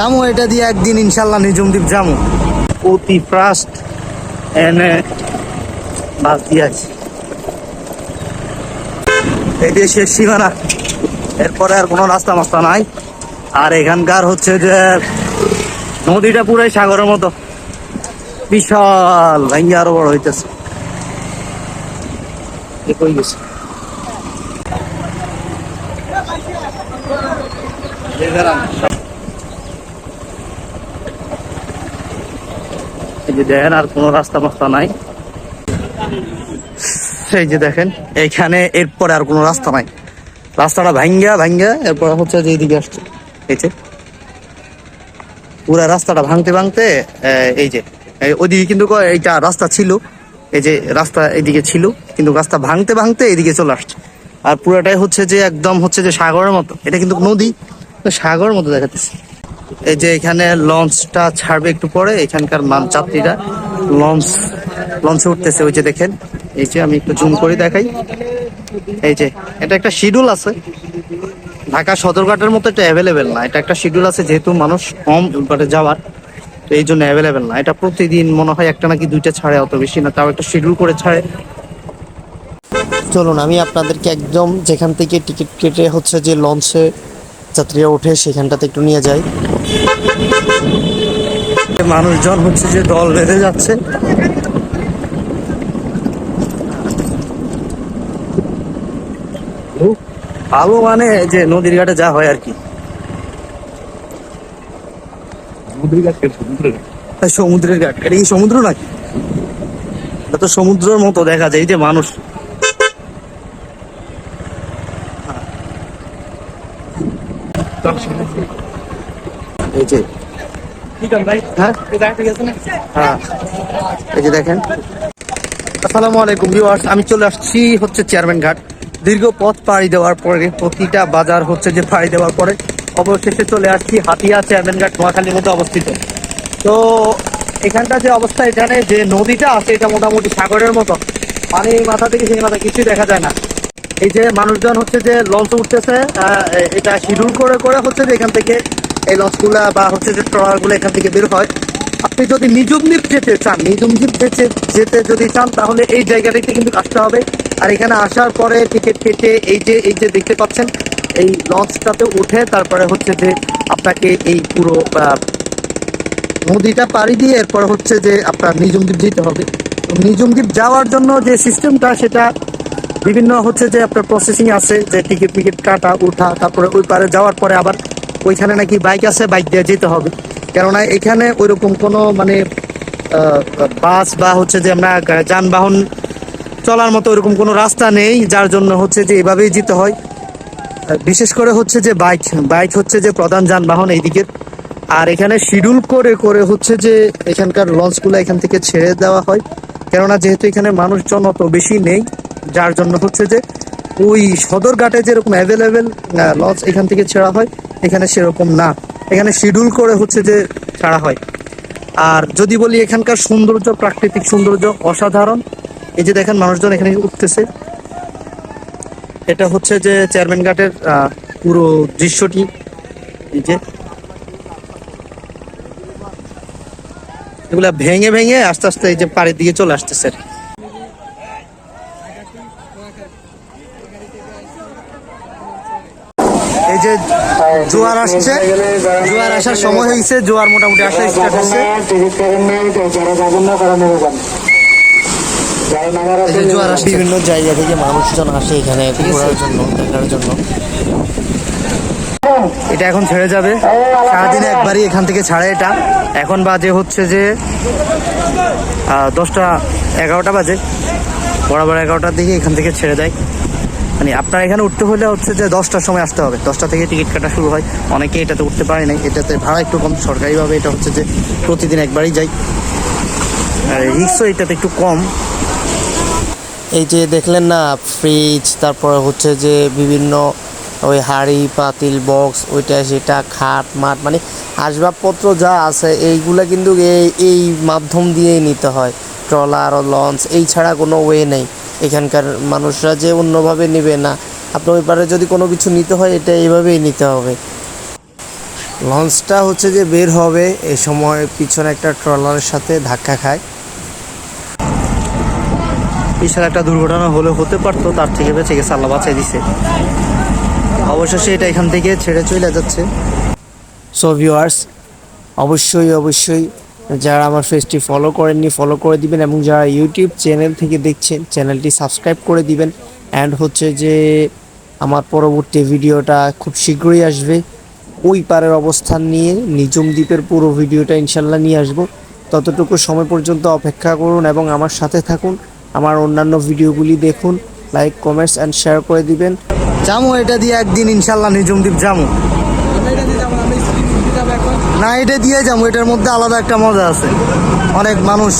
জামু এটা দিয়ে একদিন ইনশাল্লাহ নিজুম দ্বীপ জামু। অতি ফাস্ট এনে বাস দিয়ে আছে এই দিয়ে শেষ সীমানা। এরপরে আর কোনো রাস্তা মাস্তা নাই। আর এখানকার হচ্ছে যে নদীটা পুরাই সাগরের মতো। বিশাল ভাঙ্গি আরও বড় হইতেছে। কই গেছে? এই যে দেখেন, আর কোনো রাস্তা মাস্তা নাই। এই যে দেখেন, এইখানে এরপরে আর কোনো রাস্তা নাই। রাস্তাটা ভাঙ্গা ভাঙ্গা, এরপর হচ্ছে যে এইদিকে আসছে। এই যে, পুরা রাস্তাটা ভাঙতে ভাঙতে এই যে ওইদিকে কিন্তু এইটা রাস্তা ছিল। এই যে, রাস্তা এইদিকে ছিল, কিন্তু রাস্তা ভাঙতে ভাঙতে এইদিকে চলে আসছে। আর পুরাটাই হচ্ছে যে, একদম হচ্ছে যে সাগরের মতো। এটা কিন্তু নদী সাগরের মতো দেখাতেছে। এই যে এখানে লঞ্চটা ছাড়বে একটু পরে, এখানকার মান যাত্রীরা লঞ্চ, লঞ্চে উঠতেছে, ওই যে দেখেন। এই যে আমি একটু জুম করে দেখাই। এই যে, এটা একটা শিডিউল আছে। ঢাকা সদরঘাটের মতো এটা অ্যাভেলেবেল না। এটা একটা শিডিউল আছে, যেহেতু মানুষ কম মানে যাওয়ার, তো এই জন্য অ্যাভেলেবেল না। এটা প্রতিদিন মনে হয় একটা নাকি দুইটা ছাড়ে, অত বেশি না। তাও একটা শিডিউল করে ছাড়ে। চলুন, আমি আপনাদেরকে একদম যেখান থেকে টিকিট কেটে হচ্ছে যে লঞ্চে যাত্রীরা ওঠে, সেখানটাতে একটু নিয়ে যাই। মানুষজন হচ্ছে যে দল বেঁধে যাচ্ছে। ভালো মানে যে নদীর ঘাটে যা হয় আর কি। সমুদ্রের ঘাট এটা কি সমুদ্র নাকি? এটা তো সমুদ্রের মতো দেখা যায় এই যে মানুষ। এই যে। হ্যাঁ? হ্যাঁ। এই যে দেখেন। আসসালামু আলাইকুম ভিউয়ার্স আমি চলে আসছি হচ্ছে চেয়ারম্যান ঘাট। দীর্ঘ পথ পাড়ি দেওয়ার পরে প্রতিটা বাজার হচ্ছে যে পাড়ি দেওয়ার পরে অবশেষে চলে আসছি হাতিয়া চেয়ারম্যান ঘাট নোয়াখালীর মধ্যে অবস্থিত। তো এখানকার যে অবস্থা এখানে যে নদীটা আছে এটা মোটামুটি সাগরের মতো। মানে এই মাথা থেকে সেই মাথা কিছুই দেখা যায় না। এই যে মানুষজন হচ্ছে যে লঞ্চ উঠতেছে এটা শিডিউল করে করে হচ্ছে যে এখান থেকে এই লঞ্চগুলা বা হচ্ছে যে ট্রলারগুলো এখান থেকে বের হয়, আপনি যদি নিজুম দ্বীপ যেতে চান নিজুম দ্বীপ যেতে যেতে যদি চান, তাহলে এই জায়গাটাতে কিন্তু আসতে হবে। আর এখানে আসার পরে টিকিট কেটে এই যে এই যে দেখতে পাচ্ছেন, এই লঞ্চটাতে উঠে তারপরে হচ্ছে যে আপনাকে এই পুরো নদীটা পাড়ি দিয়ে এরপর হচ্ছে যে আপনার নিজুম দ্বীপ যেতে হবে। নিজুম দ্বীপ যাওয়ার জন্য যে সিস্টেমটা সেটা বিভিন্ন হচ্ছে যে আপনার প্রসেসিং আছে, যে টিকিট টিকিট কাটা উঠা তারপরে ওই পারে যাওয়ার পরে আবার ওইখানে নাকি বাইক আছে, বাইক দিয়ে যেতে হবে। কেননা এখানে ওইরকম কোনো মানে বাস বা হচ্ছে যে আমরা যানবাহন চলার মতো ওইরকম কোনো রাস্তা নেই, যার জন্য হচ্ছে যে এভাবেই যেতে হয়। বিশেষ করে হচ্ছে যে বাইক বাইক হচ্ছে যে প্রধান যানবাহন এইদিকে আর এখানে শিডিউল করে করে হচ্ছে যে এখানকার লঞ্চগুলো এখান থেকে ছেড়ে দেওয়া হয়। কেননা যেহেতু এখানে মানুষজন অত বেশি নেই, যার জন্য হচ্ছে যে ওই সদরঘাটে যেরকম অ্যাভেলেবেল লঞ্চ এখান থেকে ছেড়া হয় এখানে সেরকম না। এখানে শিডিউল করে হচ্ছে যে ছাড়া হয়। আর যদি বলি এখানকার সৌন্দর্য, প্রাকৃতিক সৌন্দর্য অসাধারণ, এই যে দেখেন মানুষজন এখানে উঠতেছে। এটা হচ্ছে যে চেয়ারম্যান ঘাটের পুরো দৃশ্যটি। এই যে এগুলা ভেঙে ভেঙে আস্তে আস্তে এই যে পাড়ির দিকে চলে আসতেছে। আর কি। এই যে জোয়ার আসছে জোয়ার আসার সময় হয়েছে জোয়ার মোটামুটি আসা স্টার্ট হচ্ছে জোয়ার আসছে। বিভিন্ন জায়গা থেকে মানুষজন আসে এখানে ঘোরার জন্য দেখার জন্য। এটা এখন ছেড়ে যাবে। সারাদিনে একবারই এখান থেকে ছাড়ে এটা। এখন বাজে হচ্ছে যে দশটা এগারোটা বাজে। বরাবর এগারোটার দিকে এখান থেকে ছেড়ে দেয়। মানে আপনার এখানে উঠতে হলে হচ্ছে যে দশটার সময় আসতে হবে। দশটা থেকে টিকিট কাটা শুরু হয়। অনেকে এটাতে উঠতে পারে নাই। এটাতে ভাড়া একটু কম। সরকারিভাবে এটা হচ্ছে যে প্রতিদিন একবারই যাই। আর রিক্সও এটাতে একটু কম। এই যে দেখলেন না ফ্রিজ তারপরে হচ্ছে যে বিভিন্ন ওই হাঁড়ি, পাতিল বক্স ওইটা, সেটা, খাট মাঠ মানে আসবাবপত্র যা আছে, এইগুলা কিন্তু এই এই মাধ্যম দিয়েই নিতে হয়। ট্রলার ও লঞ্চ, এই ছাড়া কোনো ওয়ে নেই। এখানকার মানুষরা যে অন্যভাবে নেবে না। আপনার ওই পারে যদি কোনো কিছু নিতে হয় এটা এইভাবেই নিতে হবে। লঞ্চটা হচ্ছে যে বের হবে এ সময় পিছনে একটা ট্রলারের সাথে ধাক্কা খায়। বিশাল একটা দুর্ঘটনা হলে হতে পারতো তার থেকে বেঁচে গেছে আল্লাহ বাঁচিয়ে দিছে। অবশেষে এটা এখান থেকে ছেড়ে চলে যাচ্ছে। সো ভিউয়ার্স অবশ্যই অবশ্যই যারা আমার ফেসটি ফলো করেননি ফলো করে দিবেন এবং যারা ইউটিউব চ্যানেল থেকে দেখছেন চ্যানেলটি সাবস্ক্রাইব করে দিবেন। অ্যান্ড হচ্ছে যে আমার পরবর্তী ভিডিওটা খুব শীঘ্রই আসবে। ওই পারের অবস্থান নিয়ে নিজম দ্বীপের পুরো ভিডিওটা ইনশাল্লাহ নিয়ে আসব। ততটুকু সময় পর্যন্ত অপেক্ষা করুন এবং আমার সাথে থাকুন। আমার অন্যান্য ভিডিওগুলি দেখুন লাইক কমেন্টস অ্যান্ড শেয়ার করে দিবেন। জামু এটা দিয়ে একদিন ইনশাল্লাহ নিজুম দ্বীপ জামু। না এটা দিয়ে যাব এটার মধ্যে আলাদা একটা মজা আছে। অনেক মানুষ।